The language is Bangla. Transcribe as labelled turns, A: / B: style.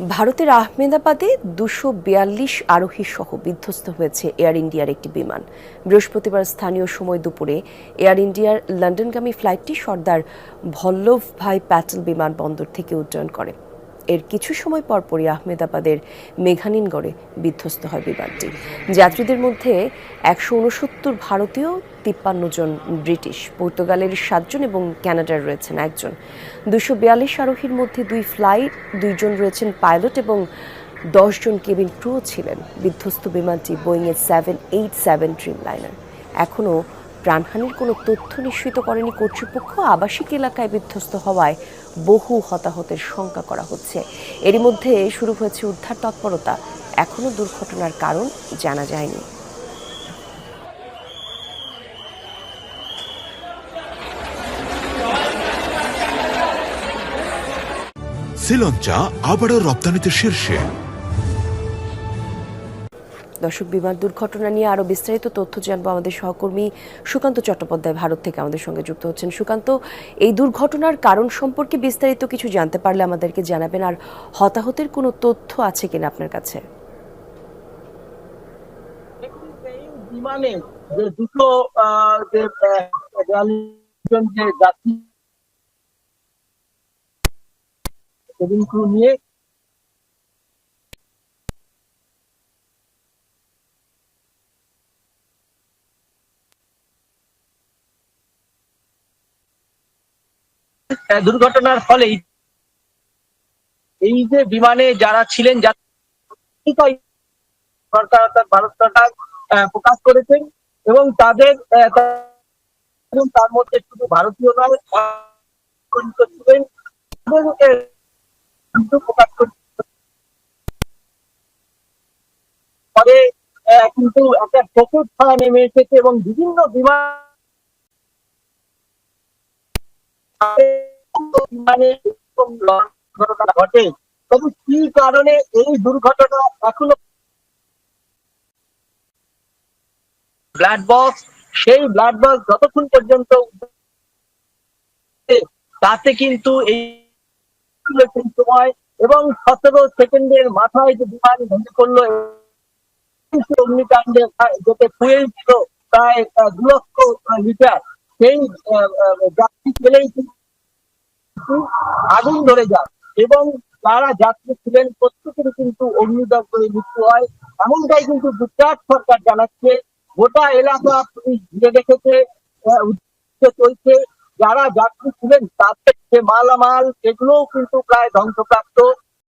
A: ভারতের আহমেদাবাদে দুশো বিয়াল্লিশ আরোহী সহ বিধ্বস্ত হয়েছে এয়ার ইন্ডিয়ার একটি বিমান। বৃহস্পতিবার স্থানীয় সময় দুপুরে এয়ার ইন্ডিয়ার লন্ডনগামী ফ্লাইটটি সর্দার ভল্লভ ভাই প্যাটেল বিমানবন্দর থেকে উড্ডয়ন করে। এর কিছু সময় পরপরই আহমেদাবাদের মেঘানিনগড়ে বিধ্বস্ত হয় বিমানটি। যাত্রীদের মধ্যে একশো উনসত্তর ভারতীয়, তিপ্পান্ন জন ব্রিটিশ, পর্তুগালের সাতজন এবং ক্যানাডার রয়েছেন একজন। দুশো বিয়াল্লিশ আরোহীর মধ্যে দুই ফ্লাইট দুইজন রয়েছেন পাইলট এবং দশজন কেবিন ক্রুও ছিলেন। বিধ্বস্ত বিমানটি বোয়িংয়ের seven eight seven dream liner এখনও প্রাণহানির কোনো তথ্য নিশ্চিত করেনি কর্তৃপক্ষ। আবাসিক এলাকায় বিধ্বস্ত হওয়ায় বহু হতাহতের শঙ্কা করা হচ্ছে। এরই মধ্যে শুরু হয়েছে উদ্ধার তৎপরতা। এখনও দুর্ঘটনার কারণ জানা যায়নি।
B: শ্রীলঞ্চা আবারও রপ্তানিতে শীর্ষে।
A: দর্শক, বিমান দুর্ঘটনা নিয়ে আরও বিস্তারিত তথ্য জানব আমাদের সহকর্মী সুকান্ত চট্টোপাধ্যায় ভারত থেকে আমাদের সঙ্গে যুক্ত হচ্ছেন। সুকান্ত, এই দুর্ঘটনার কারণ সম্পর্কে বিস্তারিত কিছু জানতে পারলে আমাদেরকে জানাবেন, আর হতাহতের কোনো তথ্য আছে কিনা আপনার কাছে?
C: বিমানে যে দুটো যে যাত্রী নিয়ে দুর্ঘটনার ফলেই এই যে বিমানে যারা ছিলেন সরকার ভারত সরকার প্রকাশ করেছেন এবং তাদের তার মধ্যে শুধু ভারতীয় নয় প্রকাশ পরে কিন্তু একটা প্রচুর ছায়া নেমে এসেছে এবং বিভিন্ন বিমান দুর্ঘটনা ঘটে। তবে কি কারণে এই দুর্ঘটনা এখনও ব্লাড বক্স সেই ব্লাড বক্স যতক্ষণ পর্যন্ত তাতে কিন্তু এই সময় এবং সতেরো সেকেন্ডের মাথায় যে বিমান ভেঙে পড়ল অগ্নিকাণ্ডে যেতে ফুয়েল ছিল প্রায় দু লক্ষ লিটার সেই যাত্রী পেলেই আগুন ধরে যায় এবং যারা যাত্রী ছিলেন, প্রত্যেকেরই কিন্তু অগ্নিদগ্ধ করে মৃত্যু হয়। এমনটাই কিন্তু গুজরাট সরকার জানাচ্ছে। গোটা এলাকা পুলিশ ঘিরে রেখেছে চলছে। যারা যাত্রী ছিলেন, তাদের যে মালামাল, সেগুলোও কিন্তু প্রায় ধ্বংসপ্রাপ্ত।